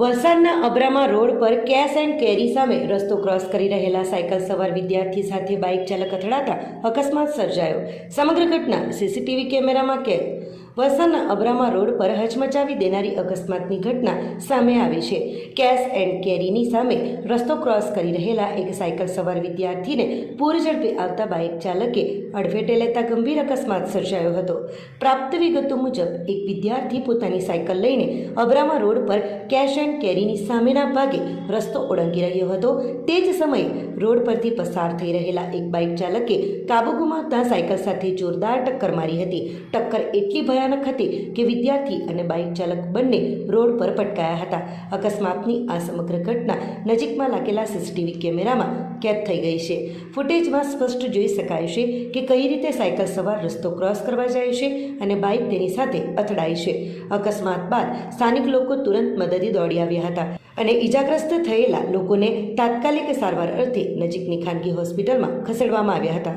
વલસાડના અબ્રામા રોડ પર cash and carry સામે રસ્તો ક્રોસ કરી રહેલા સાયકલ સવાર વિદ્યાર્થી સાથે બાઇક ચાલક અથડાતા અકસ્માત સર્જાયો. સમગ્ર ઘટના સીસીટીવી કેમેરામાં કેદ વલસાડના અબ્રામા રોડ પર હચમચાવી દેનારી અકસ્માતની ઘટના સામે આવી છે. કેશ એન્ડ કેરીની સામે રસ્તો ક્રોસ કરી રહેલા એક સાયકલ સવાર વિદ્યાર્થીને પૂર ઝડપે આવતા બાઇક ચાલકે અડફેટે લેતા ગંભીર અકસ્માત સર્જાયો હતો. પ્રાપ્ત વિગતો મુજબ, એક વિદ્યાર્થી પોતાની સાયકલ લઈને અબ્રામા રોડ પર કેશ એન્ડ કેરીની સામેના ભાગે રસ્તો ઓળંગી રહ્યો હતો. તે જ સમયે રોડ પરથી પસાર થઈ રહેલા એક બાઇક ચાલકે કાબુ ગુમાવતા સાયકલ સાથે જોરદાર ટક્કર મારી હતી. ટક્કર એટલી ભયાનક હતી કે વિદ્યાર્થી અને બાઇક ચાલક બંને રોડ પર પટકાયા હતા. અકસ્માતની આ સમગ્ર ઘટના નજીકમાં લાગેલા સીસીટીવી કેમેરામાં કેદ થઈ ગઈ છે. ફૂટેજમાં સ્પષ્ટ જોઈ શકાય છે કે કઈ રીતે સાયકલ સવાર રસ્તો ક્રોસ કરવા જાય છે અને બાઇક તેની સાથે અથડાય છે. અકસ્માત બાદ સ્થાનિક લોકો તુરંત મદદે દોડી આવ્યા હતા અને ઈજાગ્રસ્ત થયેલા લોકોને તાત્કાલિક સારવાર અર્થે નજીકની ખાનગી હોસ્પિટલમાં ખસેડવામાં આવ્યા હતા.